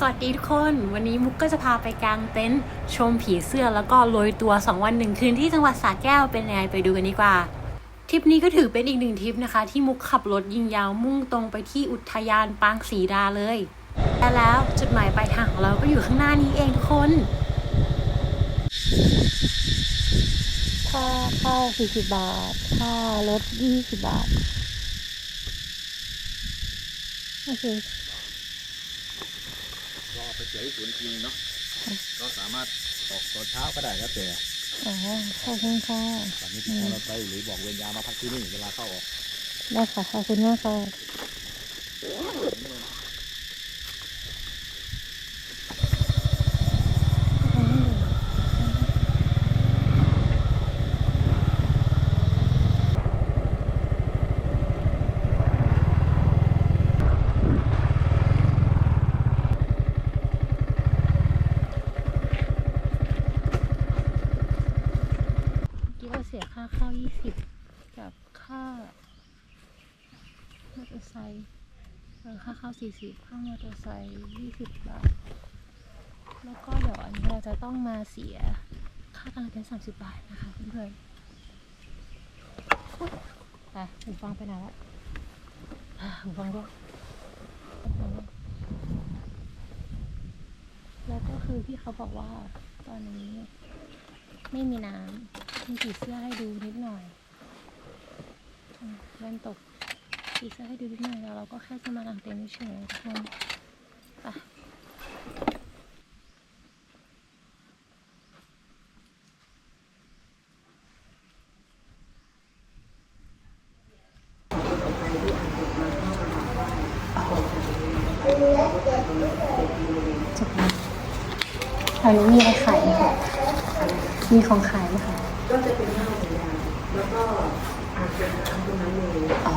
สวัสดีทุกคน วันนี้มุกก็จะพาไปกางเต็นท์ชมผีเสื้อแล้วก็โรยตัว 2 วันหนึ่งคืนที่จังหวัดสระแก้วเป็นยังไงไปดูกันดีกว่าทริปนี้ก็ถือเป็นอีกหนึ่งทริปนะคะ ที่มุกขับรถยิงยาวมุ่งตรงไปที่อุทยานปางศรีดาเลยและแล้วจุดหมายปลายทางของเราก็อยู่ข้างหน้านี้เองทุกคนค่าเข้า40 บาท ค่ารถ 20 บาท โอเค ก็ไปเที่ยวที่สวนจริงเนาะก็สามารถออกตอนเช้าก็ได้แล้วแต่อ๋อขอบคุณค่ะตอนนี้ที่เราไปหรือบอกเวรยามมาพักที่นี่เวลาเข้าออกได้ค่ะขอบคุณมากค่ะ เมื่อกี้เราเสียค่าเข้า 20 กับค่ามอเตอร์ไซค์เออ ค่าเข้า 40 ค่ามอเตอร์ไซค์20 บาท แล้วก็เดี๋ยวอันนี้เราจะต้องมาเสียค่ากางเต็นท์30 บาทนะคะเพื่อนๆไปหูฟังไปไหนละอะหูฟังด้วหูฟังด้วยแล้วก็คือพี่เขาบอกว่าตอนนี้ไม่มีน้ำมีผีเสื้อให้ดูนิดหน่อยแว่นตก ผีเสื้อให้ดูนิดหน่อยแล้วเราก็แค่จะมากางเต็นท์เฉยๆทุกคนไปจบแล้วแถวนี้มีอะไรขายไหมคะมีของขายไหมคะก็จะเป็นเหล้าเหมือนกันแล้วก็อาจเป็นน้ำตรงนั้นเลยอ๋อ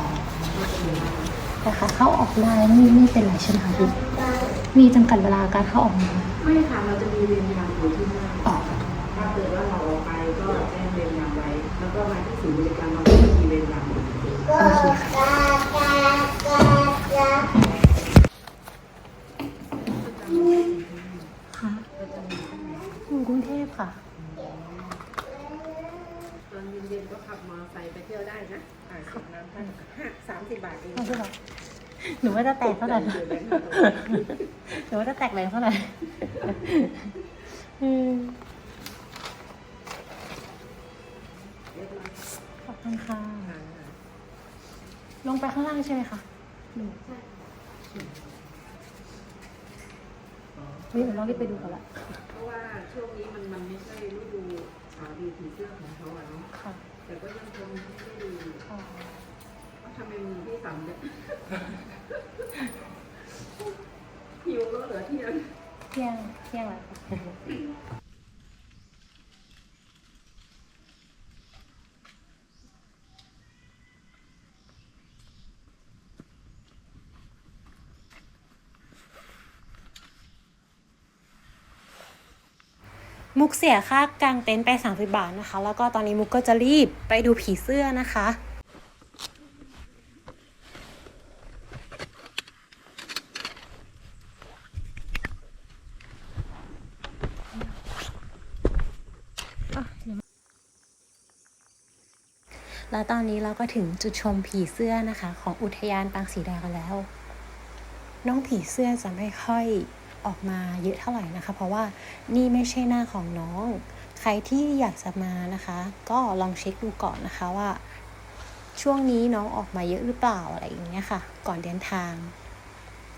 นะคะเข้าออกได้นี่ไม่เป็นไรใช่ไหมคะพี่มีจำกัดเวลาการเข้าออกไหม ไม่ค่ะ เราจะมีเวรยามอยู่ที่า อ๋อ ถ้าเกิดว่าเราออกไปก็แจ้งเวรยามไว้ แล้วก็มาที่ศูนย์บริการเราก็จะมีเวรยามอยู่ โอเคค่ะค่ะอยู่กรุงเทพค่ะ ตอนเย็นๆก็ขับมอเตอร์ไซค์ไปเที่ยวได้นะอ่าขับน้ำท่านห้าสามสิบบาทเอง เอาสิคะ หนูว่าจะแตกเท่าไหร่เดี๋ยวแบงค์หนูว่าจะแตกแรงเท่าไหร่อืมขอบคุณค่ะ ลงไปข้างล่างใช่ไหมคะเฮ้ยเดี๋ยวเรารีบไปดูกันละเพราะว่าช่วงนี้มันมันไม่ใช่ฤดูอ่าดูผีเสื้อของเขาอะเนาะค่ะแต่ก็ยังคงไม่ได้ดูอ๋อว่า ทำไมมีที่สามเนี่ยหิวแล้วเหรอเที่ยงเที่ยงเที่ยงแล้วค่ะมุกเสียค่ากางเต็นท์ไป 30 บาทนะคะ แล้วก็ตอนนี้มุกก็จะรีบไปดูผีเสื้อนะคะ แล้วตอนนี้เราก็ถึงจุดชมผีเสื้อนะคะ ของอุทยานปางศรีดากันแล้ว น้องผีเสื้อจะไม่ค่อยออกมาเยอะเท่าไหร่นะคะ เพราะว่านี่ไม่ใช่หน้าของน้อง ใครที่อยากจะมานะคะ ก็ลองเช็คดูก่อนนะคะว่า ช่วงนี้น้องออกมาเยอะหรือเปล่าอะไรอย่างเงี้ยค่ะ ก่อนเดินทาง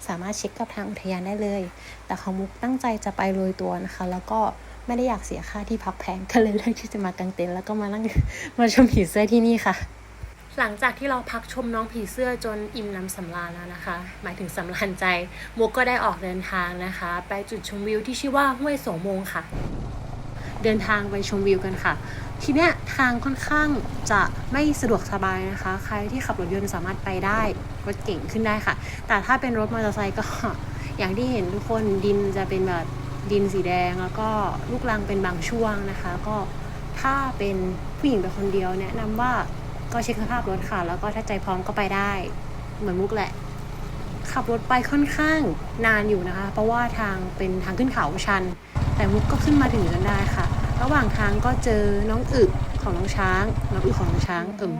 สามารถเช็คกับทางอุทยานได้เลย แต่ของมุกตั้งใจจะไปโรยตัวนะคะ แล้วก็ ไม่ได้อยากเสียค่าที่พักแพงก็เลยเลือกที่จะมากางเต็นท์แล้วก็มานั่งมาชมผีเสื้อที่นี่ค่ะหลังจากที่เราพักชมน้องผีเสื้อจนอิ่มน้ำสำราญแล้วนะคะ หมายถึงสำราญใจมุกก็ได้ออกเดินทางนะคะ ไปจุดชมวิวที่ชื่อว่าห้วยโสมงค่ะ เดินทางไปชมวิวกันค่ะ ทีเนี้ยทางค่อนข้างจะไม่สะดวกสบายนะคะ ใครที่ขับรถยนต์สามารถไปได้รถเก่งขึ้นได้ค่ะ แต่ถ้าเป็นรถมอเตอร์ไซค์ก็อย่างที่เห็นทุกคนดินจะเป็นแบบ ดินสีแดงแล้วก็ลูกรังเป็นบางช่วงนะคะ ก็ถ้าเป็นผู้หญิงเป็นคนเดียวแนะนำว่าก็เช็คสภาพรถค่ะ แล้วก็ถ้าใจพร้อมก็ไปได้ เหมือนมุกแหละ ขับรถไปค่อนข้างนานอยู่นะคะ เพราะว่าทางเป็นทางขึ้นเขาชัน แต่มุกก็ขึ้นมาถึงจนได้ค่ะ ระหว่างทางก็เจอน้องอึของน้องช้างน้องอึของน้องช้างเอิม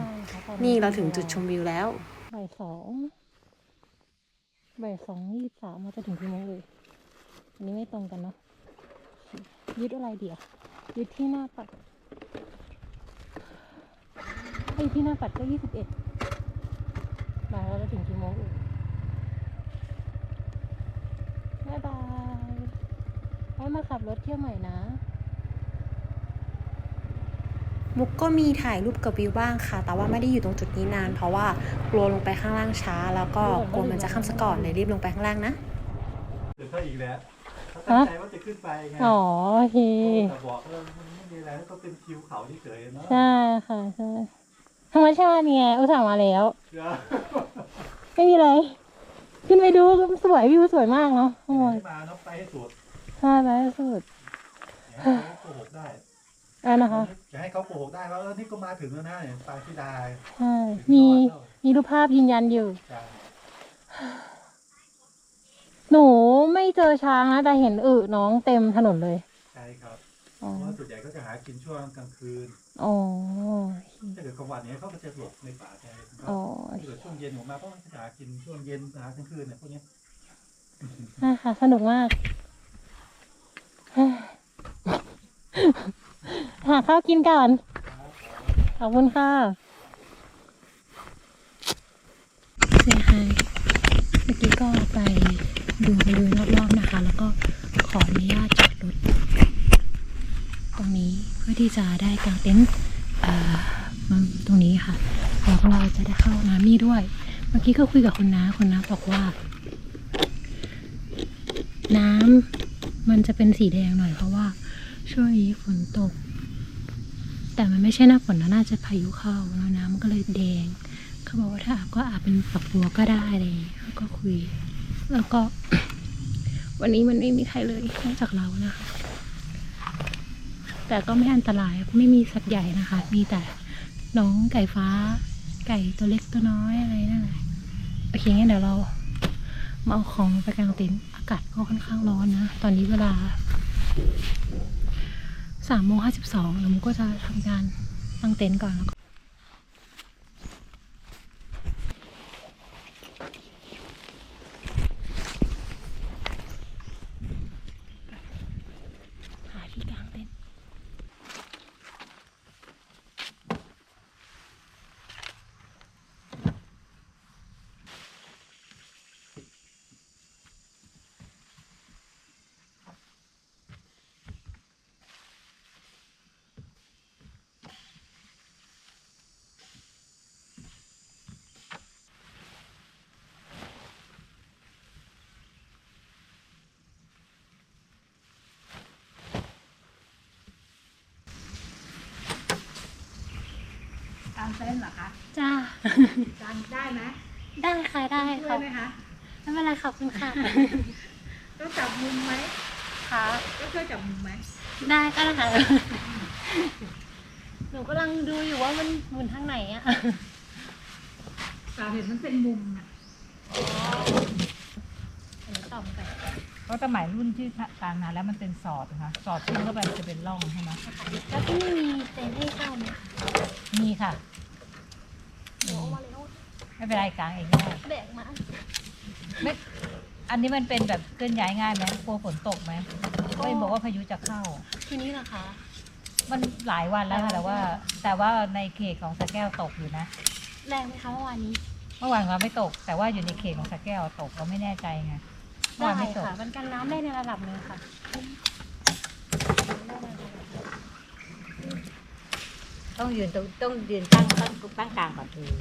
นี่เราถึงจุดชมวิวแล้วบ่ายสองบ่ายสองยี่สิบสามมาจะถึงกี่โมงเลย อันนี้ไม่ตรงกันเนาะยึดอะไรเดียวยึดที่หน้าปัดไอ้ยที่หน้าปัดก็ยี่สิบเอ็ดมาเราจะถึงกี่โมงเอ่ยบ๊ายบายไว้มาขับรถเที่ยวใหม่นะ มุกก็มีถ่ายรูปกับวิวบ้างค่ะ แต่ว่าไม่ได้อยู่ตรงจุดนี้นาน เพราะว่ากลัวลงไปข้างล่างช้า แล้วก็กลัวมันจะข้ามสะก่อนเลยรีบลงไปข้างล่างนะเดี๋ยวเขาอีกแล้วเขา ตั้งใจว่าจะขึ้นไปไงอ๋อโอเคแต่บอกเออมันไม่มีอะไรแล้วก็เป็นคิวเขาที่เฉยๆเนาะใช่ค่ะใช่ธรรมชาติเนี่ยอุตส่าห์มาแล้วเดี๋ยวไม่มีอะไรขึ้นไปดูสวยวิวสวยมากเนาะข้างบนให้มาเนาะไปให้สุดใช่ไปให้สุดอย่าให้เขาโกหกได้อะนะคะอย่าให้เขาโกหกได้ว่าเออนี่ก็มาถึงแล้วนะเนี่ยปางที่ดาใช่มีมีรูปภาพยืนยันอยู่ใช่ หนูไม่เจอช้างนะแต่เห็นอึน้องเต็มถนนเลย ใช่ครับเพอ๋อราะว่าส่วนใหญ่ก็จะหากินช่วงกลางคืนอ๋อถ้าเกิดกลางวันเนี้ยเขาก็จะหลบในป่าแทนครับอ๋อถ้าเกิดช่วงเย็นออกมาเขาก็จะหากินช่วงเย็นหากลางคืนเนี่ยพวกเนี้ยใช่ค่ะ สนุกมากหาข้าวกินก่อน ขอบคุณค่ะเสียหายเมื่อกี้ก็ไป ดูบริเวณรอบๆนะคะ แล้วก็ขออนุญาตจอดรถตรงนี้เพื่อที่จะได้กางเต็นท์ตรงนี้ค่ะแล้วเราจะได้เข้าน้ำนี่ด้วย เมื่อกี้ก็คุยกับคนน้าคนน้าบอกว่า น้ำมันจะเป็นสีแดงหน่อยเพราะว่า ช่วงนี้ฝนตก แต่มันไม่ใช่หน้าฝนนะน่าจะพายุเข้าแล้วน้ำก็เลยแดง เขาบอกว่าถ้าอาบก็อาบเป็นฝักบัวก็ได้อะไรอย่างเลยก็คุย แล้วก็ วันนี้มันไม่มีใครเลยนอกจากเรานะคะ แต่ก็ไม่อันตรายไม่มีสัตว์ใหญ่นะคะ มีแต่น้องไก่ฟ้า ไก่ตัวเล็กตัวน้อยอะไรนั่นแหละโอเคงั้นเดี๋ยวเรามาเอาของไปกลางเต็นท์อากาศก็ค่อนข้างร้อนนะ ตอนนี้เวลาสามโมงห้าสิบสองแล้วมุกก็จะทำการตั้งเต็นท์ก่อนแล้วางเต็นท์เหรอคะจ้ากางได้ไหมได้ค่ะได้ช่วค่ะยไหมคะไม่เป็นไรขอบคุณค่ะ ต้องจับมุมไหมค่ะ ต้องช่วยจับมุมไหมได้ก็ได้ค่ะ หนูกำลังดูอยู่ว่ามันหมุนทางไหนอะแต่เห็นมันเป็นมุมนะหนูตอบไปเพราะสมัยรุ่นที่กลางนานแล้วมันเป็นสอดนะคะสอดขึ้นเข้าไปจะเป็นร่องใช่ไหมแล้วที่นี่มีเต็นท์ให้เช่าไหมคะ มีค่ะหนูเอามาแล้วไม่เป็นไรกลางเองได้แบกมา ไม่อันนี้มันเป็นแบบเคลื่อนย้ายง่ายไหมกลัวฝนตกไหมก็เห็นบอกว่าพายุจะเข้า ทีนี้เหรอคะ มันหลายวันแล้วค่ะแต่ว่า แต่ว่าในเขตของสระแก้วตกอยู่นะ แรงไหมคะเมื่อวานนี้ เมื่อวานเราไม่ตก แต่ว่าอยู่ในเขตของสระแก้วตกเราไม่แน่ใจไงเมื่อได้วานไม่ตก ค่ะ มันกันน้ำได้ในระดับหนึงค่ะ ต้องยืนต้องต้องยืนตั้งตั้งตั้งกลางก่อนเออ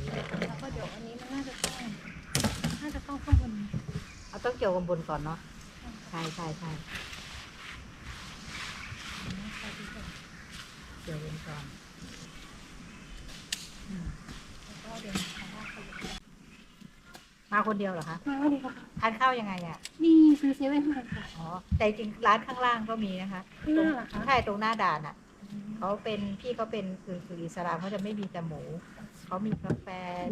แล้วก็เดี๋ยวอันนี้มันน่าจะต้องน่าจะต้องข้างบนเอาต้องเกี่ยวกับบนก่อนเนาะใช่ใช่ใช่เกี่ยวบนก่อนแล้วก็เดี๋ยวนะคะว่าเขาจะมาคนเดียวเหรอคะมาวันนี้ค่ะทานข้าวยังไงอะนี่ซื้อเซเว่นมาค่ะอ๋อแต่จริงๆร้านข้างล่างก็มีนะคะข้างหน้าเหรอคะใช่ตรงหน้าด่านอะ เขาเป็นพี่เขาเป็นคือคืออิสลามเขาจะไม่มีแต่หมูเขามีกาแฟ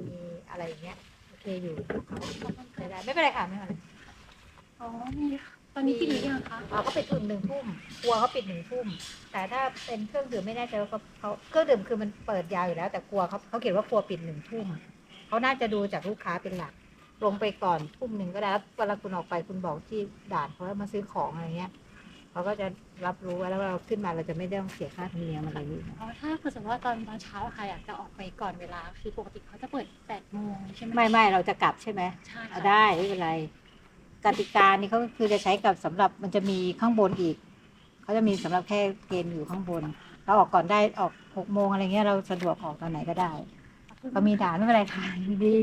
มีอะไรอย่างเงี้ยเคอยู่ใช้ได้ไม่เป็นไรค่ะไม่เป็นไรอ๋อมีตอนนี้ปิดหรือยังคะอ๋อเขาปิดถึงหนึ่งทุ่มครัวเขาปิดหนึ่งทุ่มแต่ถ้าเป็นเครื่องดื่มไม่แน่ใจว่าเขาเขาเครื่องดื่มคือมันเปิดยาวอยู่แล้ว แต่ครัวเขาเขาเขียนว่าครัวปิดหนึ่งทุ่มเขาน่าจะดูจากลูกค้าเป็นหลักลงไปก่อนทุ่มหนึ่งก็ได้แล้วเวลาคุณออกไปคุณบอกที่ด่านเขาว่ามาซื้อของอะไรเงี้ย เขาก็จะรับรู้ไว้แล้วเราขึ้นมาเราจะไม่ได้ต้องเสียค่าธรรมเนียมอะไรอย่างเงี้ยอ๋อถ้าคือสมมติว่าตอนตอนเช้าอะค่ะอยากจะออกไปก่อนเวลา คือปกติเขาจะเปิด8โมงใช่ไหมไม่ไม่เราจะกลับใช่ไหมใช่เอาค่ะได้ไม่เป็นไรกติกานี่เขาก็คือจะใช้กับสำหรับมันจะมีข้างบนอีกเขาจะมีสำหรับแค่เกณฑ์อยู่ข้างบน เราออกก่อนได้ออกหกโมงอะไรเงี้ยเราสะดวกออกตอนไหนก็ได้ก็มีด่านไม่เป็นไรค่ะดี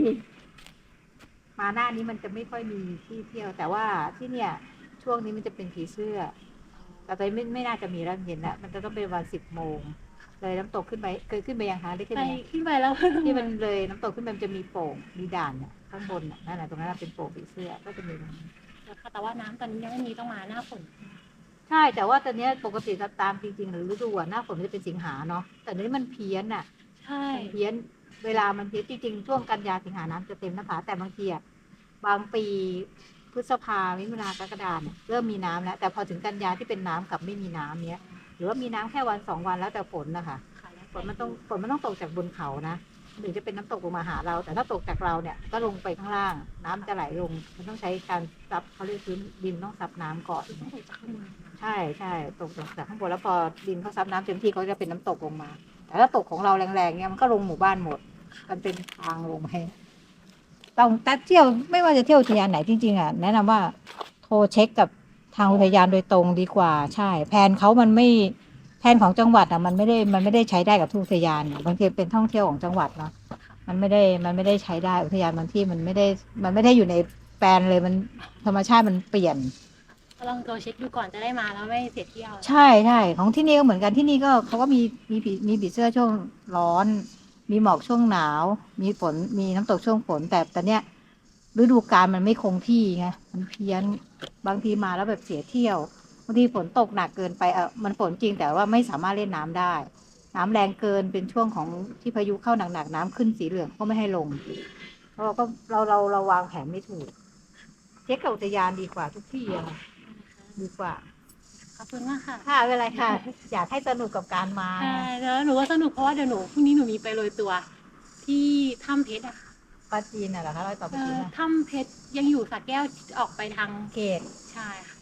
มาหน้านี้มันจะไม่ค่อยมีที่เที่ยว แต่ว่าที่เนี่ย ช่วงนี้มันจะเป็นผีเสื้อ แต่ตอนนี้ไม่ไม่น่าจะมีแล้วเย็นแล้วมันจะต้องเป็นวันสิบโมงเลยน้ำตกขึ้นไปเคยขึ้นไปยังคะได้ขึ้นไปไหมขึ้นไปแล้วที่มันเลยน้ำตกขึ้นไปมันจะมีโป่งมีด่านเนี่ยข้างบนน่ะนั่นแหละตรงนั้นนะเป็นโป่งผีเสื้อก็จะมีค่ะแต่ว่าน้ำตอนนี้ยังไม่มีต้องมาหน้าฝนใช่แต่ว่าตอนเนี้ยปกติตามจริงๆหรือฤดูอะหน้าฝนมันจะเป็นสิงหาเนาะแต่นี้มันเพี้ยนน่ะใช่มันเพี้ยนเวลามันเพี้ยนจริงๆช่วงกันยาสิงหาน้ำจะเต็มหน้าผาแต่บางทีอะบางปี พฤษภามิถุนากรกฎาเนี่ยเริ่มมีน้ำแล้ว แต่พอถึงกันยาที่เป็นน้ำกับไม่มีน้ำเนี้ย หรือว่ามีน้ำแค่วันสองวันแล้วแต่ฝนนะคะฝนมันต้องฝนมันต้องตกจากบนเขานะถึงจะเป็นน้ำตกลงมาหาเรา แต่ถ้าตกจากเราเนี่ยก็ลงไปข้างล่าง น้ำจะไหลลง มันต้องใช้การซับเขาเรียกพื้นดินต้องซับน้ำก่อนใช่ใช่ตกจากข้างบนแล้วพอดินเขาซับน้ำเต็มที่เขาจะเป็นน้ำตกลงมา แต่ถ้าตกของเราแรงๆเนี่ยมันก็ลงหมู่บ้านหมด มันเป็นทางลงไป ต้องแต่เที่ยวไม่ว่าจะเที่ยวอุทยานไหนจริงๆอะแนะนำว่าโทรเช็คกับทางอุทยานโดยตรงดีกว่าใช่ แผนเขามันไม่แผนของจังหวัดอะมันไม่ได้มันไม่ได้ใช้ได้กับทุกอุทยานอะบางทีเป็นท่องเที่ยวของจังหวัดเนาะมันไม่ได้มันไม่ได้ใช้ได้อุทยานบางที่มันไม่ได้มันไม่ได้อยู่ในแปลนเลยมันธรรมชาติมันเปลี่ยนก็ลองตัวเช็คดูก่อนจะได้มาแล้วไม่เสียเที่ยว ใช่ใช่ของที่นี่ก็เหมือนกันที่นี่ก็เขาก็มีมีผีมีผีเสื้อช่วงร้อน มีหมอกช่วงหนาว มีฝน มีน้ำตกช่วงฝน แต่แต่เนี้ยฤดูกาลมันไม่คงที่ไง มันเพี้ยน บางทีมาแล้วแบบเสียเที่ยว บางทีฝนตกหนักเกินไป เออมันฝนจริงแต่ว่าไม่สามารถเล่นน้ำได้ น้ำแรงเกินเป็นช่วงของที่พายุเข้าหนักๆน้ำขึ้นสีเหลืองก็ไม่ให้ลง เราก็เราเราเราวางแผนไม่ถูก เช็คกับอุทยานดีกว่าทุกที่อะดีกว่า ขอบคุณมากค่ะค่ะไม่เป็นไรค่ะ อยากให้สนุกกับการมา ใช่แล้วหนูก็สนุกเพราะว่าเดี๋ยวหนูพรุ่งนี้หนูมีไปโรยตัว ที่ถ้ำเพชรอะค่ะปลาจีนน่ะเหรอคะร้อยต่อปลาเอ่จีนอน่ะถ้ำเพชรยังอยู่สระแก้วออกไปทางเกตใช่ค่ะ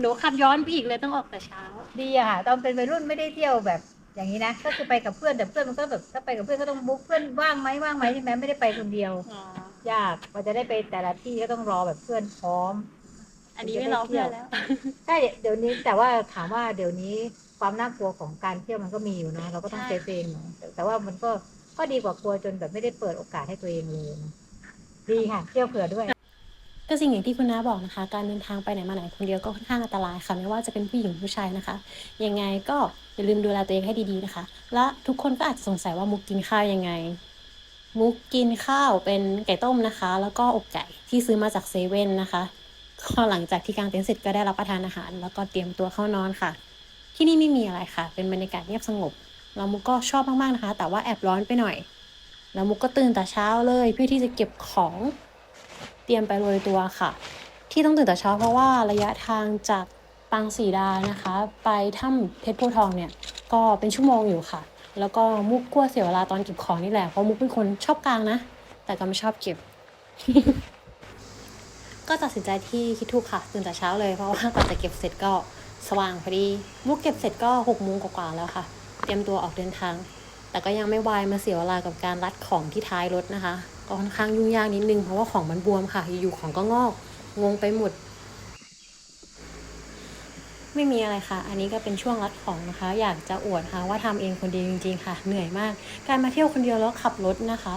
หนูขับย้อนไปอีกเลยต้องออกแต่เช้า ดีอะค่ะ ตอนเป็นวัยรุ่นไม่ได้เที่ยวแบบอย่างนี้นะ ก็คือไปกับเพื่อนแต่เพื่อนมันก็แบบถ้าไปกับเพื่อนก็ต้องบุ๊กเพื่อนว่างไหมว่างไหมใช่ไหมไม่ได้ไปคนเดียว อ๋อ ยากกว่าจะได้ไปแต่ละที่ก็ต้องรอแบบเพื่อนพร้อม อันนี้ไม่รอเพื่อนแล้วใช่เดี๋ยวนี้แต่ว่าถามว่าเดี๋ยวนี้ความน่ากลัวของการเที่ยวมันก็มีอยู่นะเราก็ต้องใช่เซฟตัวเองหน่อยแต่แต่ว่ามันก็ก็ดีกว่ากลัวจนแบบไม่ได้เปิดโอกาสให้ตัวเองเลยนะดีค่ะเที่ยวเผื่อด้วยก็สิ่งอย่างที่คุณน้าบอกนะคะ การเดินทางไปไหนมาไหนคนเดียวก็ค่อนข้างอันตรายค่ะไม่ว่าจะเป็นผู้หญิงผู้ชายนะคะยังไงก็อย่าลืมดูแลตัวเองให้ดีๆนะคะ และทุกคนก็อาจจะสงสัยว่ามุกกินข้าวยังไง มุกกินข้าวเป็นไก่ต้มนะคะ แล้วก็อกไก่ที่ซื้อมาจากเซเว่นนะคะ ก็หลังจากที่กางเต็นท์เสร็จก็ได้รับประทานอาหาร แล้วก็เตรียมตัวเข้านอนค่ะ ที่นี่ไม่มีอะไรค่ะ เป็นบรรยากาศเงียบสงบแล้วมุกก็ชอบมากๆนะคะ แต่ว่าแอบร้อนไปหน่อยแล้วมุกก็ตื่นแต่เช้าเลยเพื่อที่จะเก็บของเตรียมไปโรยตัวค่ะ ที่ต้องตื่นแต่เช้าเพราะว่าระยะทางจากปางสีดานะคะ ไปถ้ำเพชรโพทองเนี่ยก็เป็นชั่วโมงอยู่ค่ะ แล้วก็มุกกลัวเสียเวลาตอนเก็บของนี่แหละเพราะมุกเป็นคนชอบกลางนะ แต่ก็ไม่ชอบเก็บ ก็ตัดสินใจที่คิดถูกค่ะตื่นแต่เช้าเลยเพราะว่ากว่าจะเก็บเสร็จก็สว่างพอดีมุกเก็บเสร็จก็หกโมงกว่าๆแล้วค่ะ เตรียมตัวออกเดินทาง แต่ก็ยังไม่วายมาเสียเวลากับการรัดของที่ท้ายรถนะคะ ก็ค่อนข้างยุ่งยากนิดนึงเพราะว่าของมันบวมค่ะ อยู่ๆของก็งอก งงไปหมด ไม่มีอะไรค่ะ อันนี้ก็เป็นช่วงรัดของนะคะ อยากจะอวดค่ะว่าทำเองคนเดียวจริงๆค่ะ เหนื่อยมาก การมาเที่ยวคนเดียวแล้วขับรถนะคะ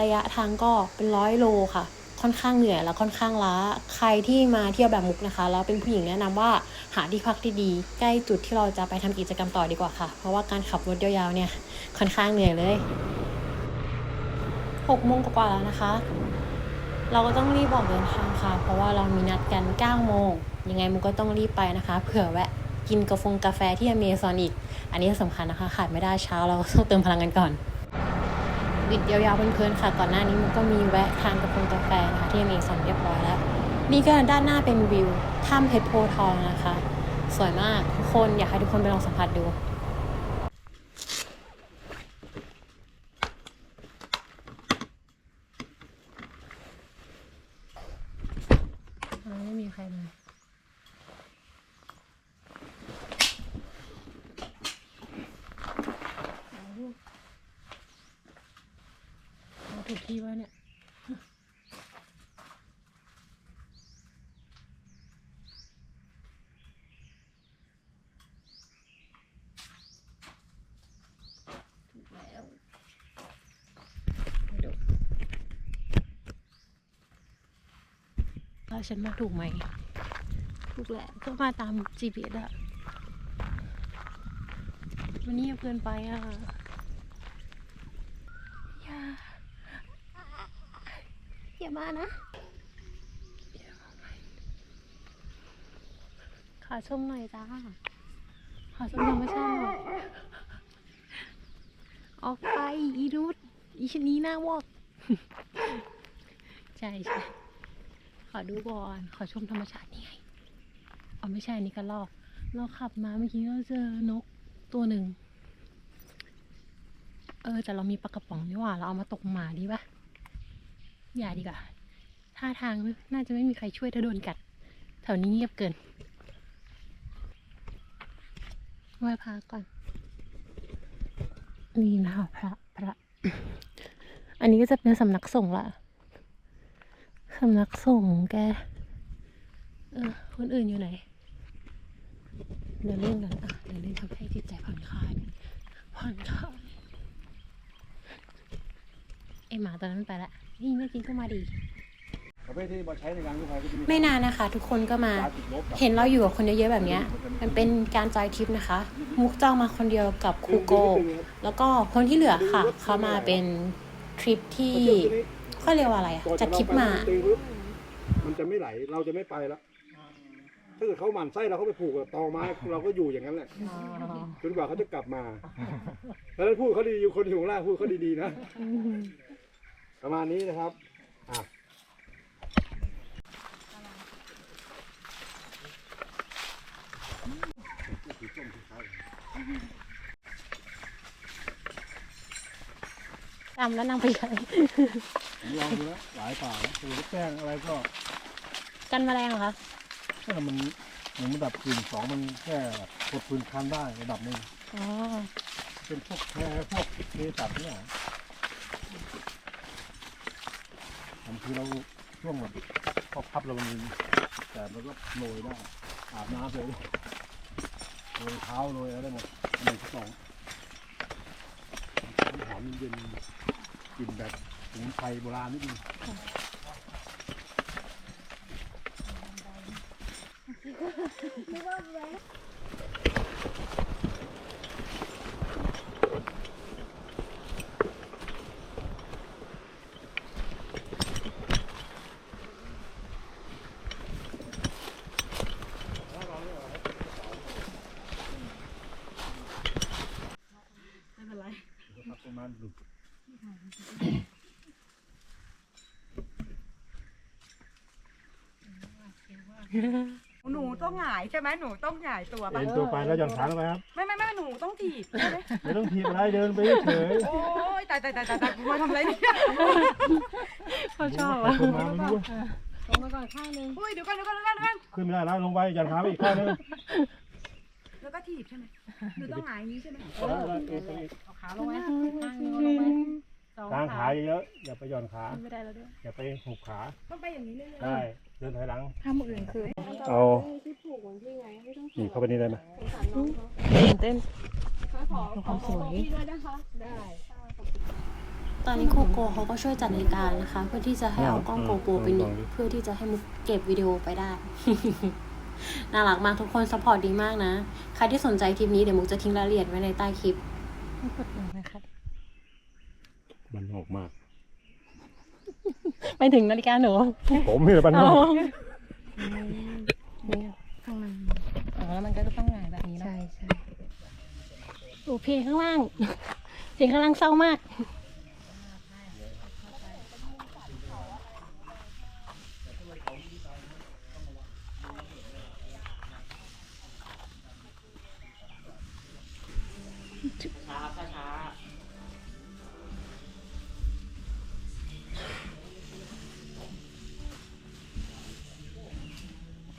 ระยะทางก็เป็นร้อยโลค่ะ ค่อนข้างเหนื่อยและค่อนข้างล้า ใครที่มาเที่ยวแบบมุกนะคะ แล้วเป็นผู้หญิงแนะนำว่าหาที่พักที่ดีใกล้จุดที่เราจะไปทำกิจกรรมต่อดีกว่าค่ะ เพราะว่าการขับรถยาวๆเนี่ยค่อนข้างเหนื่อยเลยหกโมงกว่าแล้วนะคะ เราก็ต้องรีบออกเดินทางค่ะ เพราะว่าเรามีนัดกัน9โมงยังไงมุกก็ต้องรีบไปนะคะ เผื่อแวะกินกาแฟที่อเมซอนอีก อันนี้สำคัญนะคะ ขาดไม่ได้เช้าเราต้องเติมพลังกันก่อน บิดยาวๆเพลินๆค่ะ ก่อนหน้านี้มันก็มีแวะทานกาแฟกาแฟนะคะที่อเมซอนเรียบร้อยแล้ว นี่ก็ด้านหน้าเป็นวิวถ้ำเพชรโพทองนะคะ สวยมากทุกคนอยากให้ทุกคนไปลองสัมผัสดู ไม่มีใครเลยเอาถูกที่ว่าเนี่ย ถูกแล้วไม่ดู ว่าฉันมาถูกไหม ถูกแหละ ก็มาตาม GPS อะวันนี้เกินไปอะอย่า อย่ามานะอย่ามาไหมขอชมหน่อยจ้าขอชมธรรมชาติหน่อย ออกไปอีนุชอีชะนีหน้าวอก ใช่ใช่ข อดูก่อนขอชมธรรมชาตินี่ไงอ๋อไม่ใช่อันนี่ก็ลอกเราขับมาเมื่อกี้เราเจอนกตัวหนึ่ง เออ แต่เรามีปลากระป๋องนี่หว่า เราเอามาตกหมาดีปะอย่าดีกว่าท่าทางน่าจะไม่มีใครช่วยถ้าโดนกัด แถวนี้เงียบเกินไหว้พระก่อน นี่นะคะพระพระ อันนี้ก็จะเป็นสำนักสงฆ์ละ สำนักสงฆ์แก เออ คนอื่นอยู่ไหน เดินเล่นกันอะ เดินเล่นทำให้จิตใจผ่อนคลาย ผ่อนคลาย ไอหมาตัวนั้นไปละ นี่เมื่อกี้ก็มาดีประเภทที่มาใช้ในการกู้ภัยก็จะมีไม่นานนะคะ ทุกคนก็มายาติดลบกับเห็นเราอยู่กับคนเยอะๆแบบเนี้ยมันเป็นการจอยทริปนะคะ มุกจองมาคนเดียวกับครูโก แล้วก็คนที่เหลือค่ะ เขามาเป็นทริปที่ เขาเรียกว่าอะไรอะจัดทริปมา ตึงปุ๊บมันจะไม่ไหล เราจะไม่ไปแล้ว ถ้าเกิดเขาหมั่นไส้เราเขาไปผูกกับตอไม้เราก็อยู่อย่างนั้นแหละ จนกว่าเขาจะกลับมา แล้วนั้นพูดเขาดีอยู่คนอยู่ข้างล่างพูดเขาดีๆนะ ประมาณนี้นะครับ อะ ตามแล้วนางไปเลยผมลองดูแล้วหลายป่าแล้วปูแป้งอะไรก็กันแมลงเหรอคะถ้ามันหนึ่งระดับกลิ่นสองมันแค่กดพื้นคันได้ระดับหนึ่งอ๋อเป็นพวกแพรพวกเนสัตว์เนี่ยบางทีเราช่วงแบบพอพับเรามันแต่มันก็โรยได้อาบน้ำเลยโรยเท้าโรยอะไรได้หมดหนึ่งสองน้ำหอมเย็นๆ กลิ่นแบบสมุนไพรโบราณนิดนึงครับประมาณหนึ่ง หนูต้องหงายใช่ไหมหนูต้องหงายตัวปะเอ็นตัวไปแล้วหย่อนขาลงไปครับ ไม่ไม่ไม่หนูต้องถีบใช่ไหมไม่ต้องทีบอะไรเดินไปเฉยโอ้ยตายตายตายตายตายกูมาทำอะไรเนี่ยเขาชอบๆอะขึ้นมาไม่รู้ลงมาก่อนข้างนึงโอ้ยเดี๋ยวก่อนเดี๋ยวก่อนเดี๋ยวก่อนเดี๋ยวก่อนขึ้นไม่ได้แล้วลงไปหย่อนขาไปอีกข้างนึงแล้วก็ถีบใช่ไหมหนูต้องหงายอย่างนี้ใช่ไหมเอาขาลงไว้ข้างนึงเอาลงไว้สองกางขาเยอะๆอย่าไปหย่อนขา ไม่ได้แล้วด้วยอย่าไปหุบขาต้องไปอย่างนี้เลยได้ เดินถอยหลัง ถ้ามืออื่นคือเอาหนีเข้าไปนี่ได้ไหมตื่นเต้นความสวย ตอนนี้โคโกเขาก็ช่วยจัดรายการนะคะ เพื่อที่จะให้เอากล้องโกโปรไปหนีเพื่อที่จะให้มุกเก็บวิดีโอไปได้ น่ารักมากทุกคนสปอร์ตดีมากนะ ใครที่สนใจคลิปนี้เดี๋ยวมุกจะทิ้งรายละเอียดไว้ในใต้คลิปไม่กดลงนะคะมันออกมาก ไปถึงนาฬิกาหนูผมนี่แหละมันอเอาอกนี่ข้างในอ๋อแล้วมันก็จะต้องหงายแบบนี้นะใช่ใช่โอ้เพลงข้างล่างเพลงข้างล่างเศร้ามาก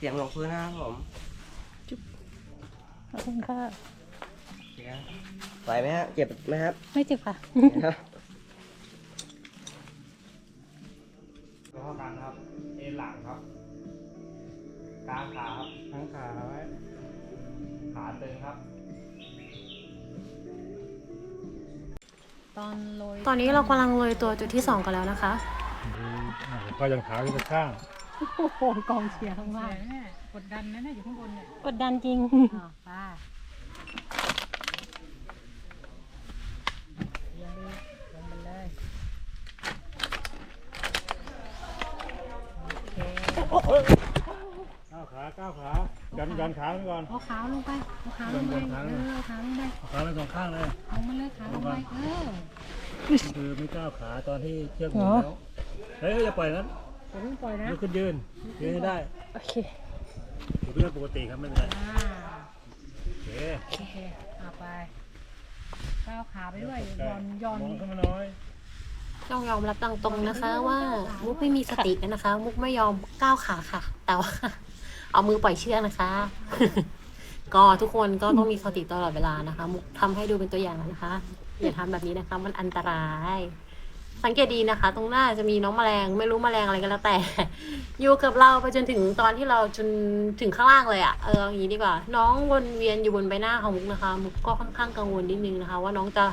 เสียงลงพื้นนะครับผมขอบคุณค่ะไหวไหมฮะเจ็บไหมครับ ไม่เจ็บค่ะครับก็กันครับ เอ็นหลังครับกางขาครับทั้งขาไว้ ขาตึงครับตอนนี้เรากำลังเลยตัวจุดที่สองกันแล้วนะคะก็ยังขาขึ้นไปข้าง โอ้โหกองเชียร์ข้างล่างกดดันนะเนี่ยอยู่ข้างบนเนี่ยกดดันจริงป้าก้าวขาก้าวขายันยันขาขึ้นก่อน เอาขาลงไปเอาขาลงไปเดินบนขาเอเลยอเอาขาลงไปขาทั้งสองข้างเลยลงมาเลยขาลงไปเออ คือไม่ก้าวขาตอนที่เชือกหมุนแล้ว เฮ้ยอย่าปล่อยนั้น อย่าเพิ่งปล่อยนะลุกขึ้นยืน ยืนให้ได้โอเคถือเป็นเรื่องปกติครับไม่เป็นไรอ่าโอเคโอเคเอาไปก้าวขาไปด้วยย่อนย่อนมองขึ้นมาหน้อยต้องยอมรับตามตรงนะคะ ว่ามุกไม่มีสตินะคะ มุกไม่ยอมก้าวขาค่ะ แต่ว่าเอามือปล่อยเชือกนะคะ ก็ทุกคนก็ต้องมีสติตลอดเวลานะคะ มุกทำให้ดูเป็นตัวอย่างนะคะอย่าทำแบบนี้นะคะ มันอันตราย สังเกตดีนะคะ ตรงหน้าจะมีน้องแมลง ไม่รู้แมลงอะไรก็แล้วแต่ อยู่กับเราไปจนถึงตอนที่เราจนถึงข้างล่างเลยอะ่ะเอออย่างนี้ดีกว่า น้องวนเวียนอยู่บนใบหน้าของมุกนะคะมุกก็ค่อนข้างกังวลนิดนึงนะคะ ว่าน้องจะ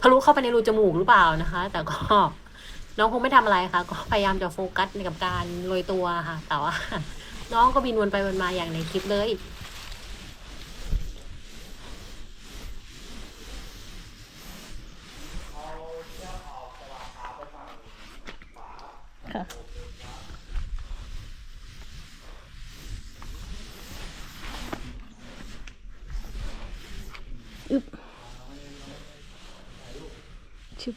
ทะลุเข้าไปในรูจมูกหรือเปล่านะคะ แต่ก็น้องคงไม่ทำอะไรค่ะ ก็พยายามจะโฟกัสในกับการโรยตัวค่ะ แต่ว่าน้องก็บินวนไปวนมาอย่างในคลิปเลย ค่ะ อึบชิบ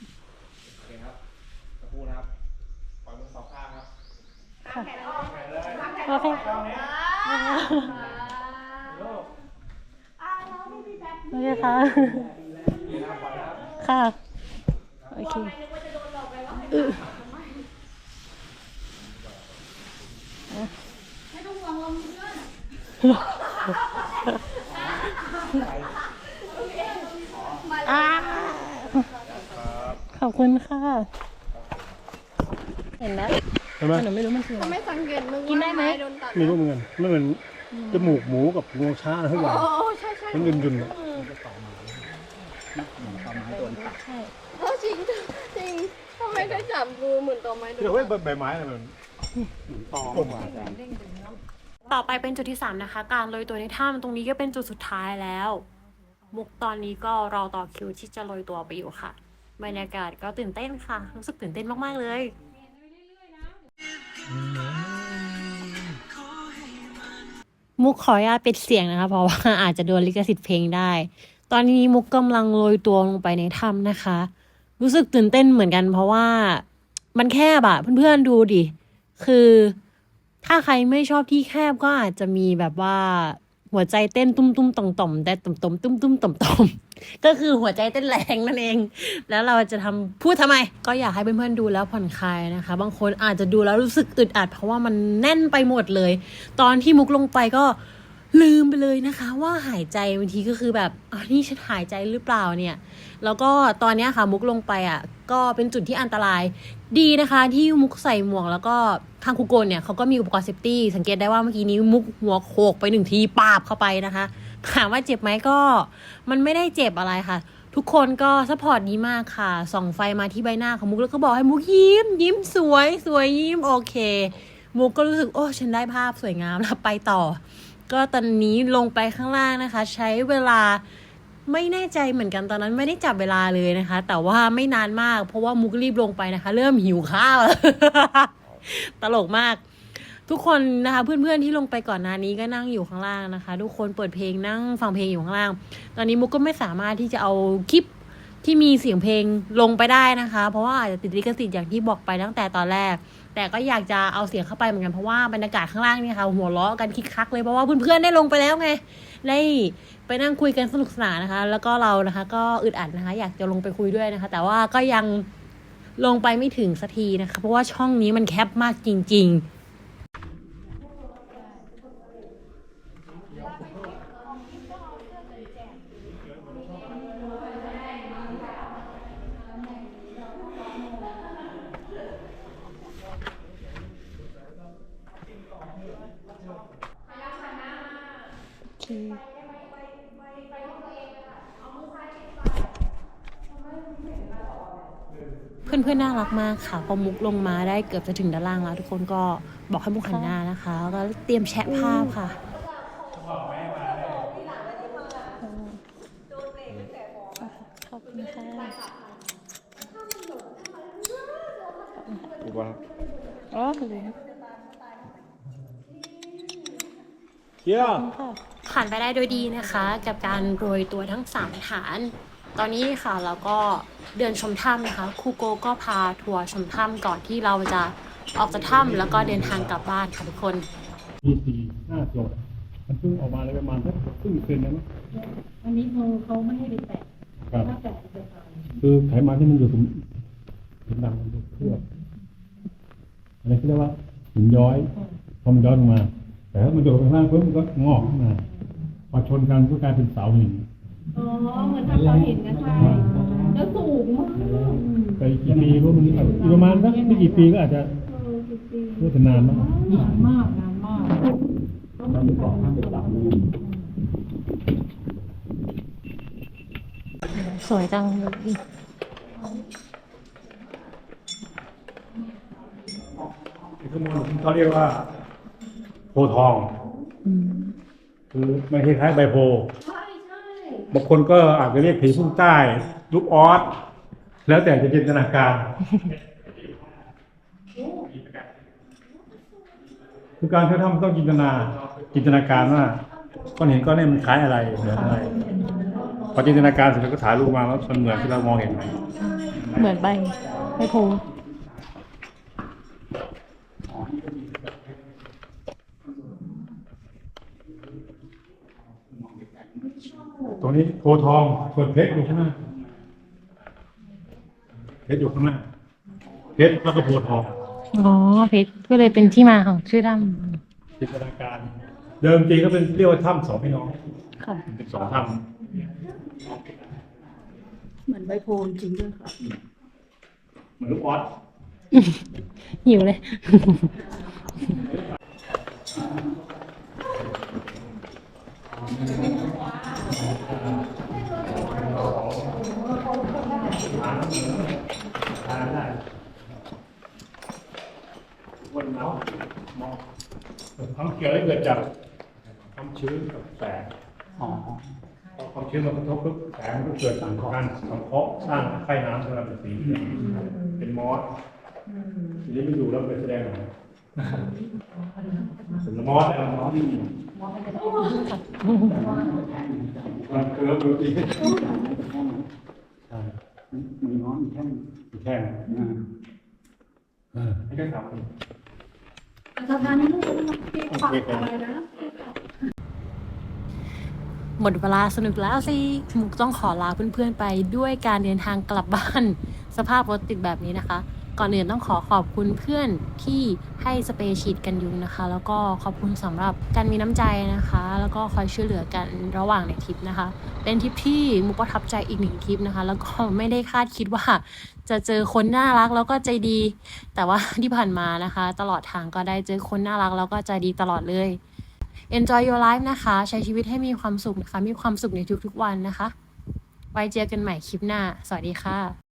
ค่ะโอเคโอเคค่ะ ค่ะ โอเคอึอ่าขอบคุณค่ะ เห็นแล้ว ใช่ไหมแต่หนูไม่รู้มันคืออะไร ไม่สังเกตมึงกินได้ไหม โดนตัดไม่รู้เหมือนกันไม่เหมือนจมูกหมูกับงวงช้างอะไรทุกอย่าง โอ้ใช่ใช่มันยุนยุนๆอะเออจริงจริงทำไมได้จับดูเหมือนตัวไม้โดนเดี๋ยวตัไว้ดใบไม้อะไรมันตอมต่อไปเป็นจุดที่สามนะคะ การโรยตัวในถ้ำตรงนี้ก็เป็นจุดสุดท้ายแล้ว มุกตอนนี้ก็รอต่อคิวที่จะโรยตัวไปอยู่ค่ะบรรยากาศก็ตื่นเต้นค่ะ รู้สึกตื่นเต้นมาก ๆ เลย มุกขออนุญาตปิดเสียงนะคะ เพราะว่าอาจจะโดนลิขสิทธิ์เพลงได้ ตอนนี้มุกกำลังโรยตัวลงไปในถ้ำนะคะ รู้สึกตื่นเต้นเหมือนกัน เพราะว่ามันแคบอะเพื่อนๆดูดิ คือถ้าใครไม่ชอบที่แคบก็อาจจะมีแบบว่า หัวใจเต้นตุ้มตุ้มต่อมต่อมแต่ต่อมต่อมตุ้มตุ้มต่อมต่อมก็คือหัวใจเต้นแรงนั่นเอง แล้วเราจะทำพูดทำไม ก็อยากให้เพื่อนๆดูแล้วผ่อนคลายนะคะ บางคนอาจจะดูแล้วรู้สึกอึดอัด เพราะว่ามันแน่นไปหมดเลย ตอนที่มุกลงไปก็ ลืมไปเลยนะคะ ว่าหายใจบางทีก็คือแบบอ๋อนี่ฉันหายใจหรือเปล่าเนี่ย แล้วก็ตอนนี้ค่ะมุกลงไปอะ ก็เป็นจุดที่อันตราย ดีนะคะ ที่มุกใส่หมวกแล้วก็ทางคุโกนเนี่ยเขาก็มีอุปกรณ์เซฟตี้สังเกตได้ว่าเมื่อกี้นี้มุกหัวโขกไปหนึ่งทีปาบเข้าไปนะคะถามว่าเจ็บไหมก็ มันไม่ได้เจ็บอะไรค่ะ ทุกคนก็ซัพพอร์ตดีมากค่ะ ส่องไฟมาที่ใบหน้าของมุกแล้วก็บอกให้มุกยิ้ม ยิ้มสวย สวยยิ้มโอเค มุกก็รู้สึกโอ้ฉันได้ภาพสวยงามแล้วไปต่อ ก็ตอนนี้ลงไปข้างล่างนะคะ ใช้เวลาไม่แน่ใจเหมือนกันตอนนั้นไม่ได้จับเวลาเลยนะคะ แต่ว่าไม่นานมาก เพราะว่ามุกรีบลงไปนะคะ เริ่มหิวข้าวตลกมาก ทุกคนนะคะ เพื่อนๆที่ลงไปก่อนหน้านี้ก็นั่งอยู่ข้างล่างนะคะ ทุกคนเปิดเพลงนั่งฟังเพลงอยู่ข้างล่าง ตอนนี้มุกก็ไม่สามารถที่จะเอาคลิปที่มีเสียงเพลงลงไปได้นะคะ เพราะว่าอาจจะติดลิขสิทธิ์อย่างที่บอกไปตั้งแต่ตอนแรก แต่ก็อยากจะเอาเสียงเข้าไปเหมือนกันเพราะว่าบรรยากาศข้างล่างเนี่ยค่ะหัวเราะกันคิกคักเลยเพราะว่าเพื่อนๆได้ลงไปแล้วไงได้ไปนั่งคุยกันสนุกสนานนะคะ แล้วก็เรานะคะ ก็อึดอัดนะคะ อยากจะลงไปคุยด้วยนะคะ แต่ว่าก็ยังลงไปไม่ถึงสักทีนะคะ เพราะว่าช่องนี้มันแคบมากจริง ๆ เพื่อนๆน่ารักมากค่ะ พอมุกลงมาได้เกือบจะถึงด้านล่างแล้ว ทุกคนก็บอกให้มุกหันหน้านะคะแล้วก็เตรียมแชะภาพค่ะขอบคุณค่ะถูกป่ะอ๋อเคียร์ ผ่านไปได้โดยดีนะคะ กับการโรยตัวทั้ง 3 ฐาน ตอนนี้ค่ะเราก็เดินชมถ้ำนะคะครูโกก็พาทัวร์ชมถ้ำก่อนที่เราจะออกจากถ้ำแล้วก็เดินทางกลับบ้านค่ะทุกคนที่สี่ห้าศพมันเพิ่งออกมาเลยประมาณสักครึ่งคืนนะมั้งอันนี้เขาเขาไม่ให้ไปแตะครับถ้าแตะจะตายคือไขมันที่มันอยู่ตรงหินดำมันอยู่เคลือบอะไรที่เรียกว่าหินย้อยพอมันย้อยลงมา แต่ถ้ามันโดดไปข้างล่างปุ๊บมันก็งอกขึ้นมา พอชนกันก็กลายเป็นเสาหินอ๋อ เหมือนทำเราเห็นนะคะแล้วสูงมากไปกี่ปีพวกมันอาจจะอีกประมาณสักไม่กี่ปีก็อาจจะน่าจะนานมากนานมากนานมากมันเป็นเกาะข้างเป็นหลังสวยจังข้างบนเขาเรียกว่าโพธิ์ทอง คือไม่คล้ายๆใบโพธิ์บางคนก็อาจจะเรียกผีพุ่งใต้ลูกออสแล้วแต่จะจินตนาการ คือการที่ทำต้องจินตนาจินตนาการว่าก้อนหินก้อนนี้มันคล้ายอะไรเหมือนอะไรพอจินตนาการเสร็จแล้วก็ถ่ายรูปมาว่ามันเหมือนที่เรามองเห็นไหมเหมือนใบใบโพ ต รงนี้โพธิ์ทองส่วนเพชรอยู่ข้างหน้าเพชรอยู่ข้างหน้าเพชรแล้วก็โพธิ์ทองอ๋อเพชรก็เลยเป็นที่มาของชื่อถ้จินตนาการ เดิมทีก็เป็นเรียกว่าถ้ำสองพี่น้องำค่ะ เป็นสองถ้เหมือนใบโพลจริงด้วยค่ะำเหมือนลูกออสหิวเลย วันหนาวมองความเขียวได้เกิดจากความชื้นกับแสงพอความชื้นมากระทบปุ๊บแสงมันก็เกิดสังเคราะห์การสังเคราะห์สร้างไข่น้ำขึ้นมาเป็นสีเป็นมอสทีนี้ไม่ดูแล้วเป็นแสดงอะไรเป็นมอสแล้วมอสที่มันเกิดดูดีใช่มีมอสมีแท่งมีแท่งเออไม่ได้ทำสถานนี้ลูกปักอะไรนะหมดเวลาสนุกแล้วสิมุกต้องขอลาเพื่อนๆไปด้วยการเดินทางกลับบ้าน สภาพรถติดแบบนี้นะคะ ก่อนอื่นต้องขอขอบคุณเพื่อนที่ให้สเปรย์ฉีดกันยุงนะคะ แล้วก็ขอบคุณสำหรับการมีน้ำใจนะคะ แล้วก็คอยช่วยเหลือกันระหว่างในทริปนะคะ เป็นทริปที่มุกประทับใจอีกหนึ่งทริปนะคะ แล้วก็ไม่ได้คาดคิดว่า จะเจอคนน่ารักแล้วก็ใจดี แต่ว่าที่ผ่านมานะคะ ตลอดทางก็ได้เจอคนน่ารักแล้วก็ใจดีตลอดเลย enjoy your life นะคะ ใช้ชีวิตให้มีความสุขนะคะ มีความสุขในทุกๆวันนะคะ ไว้เจอกันใหม่คลิปหน้า สวัสดีค่ะ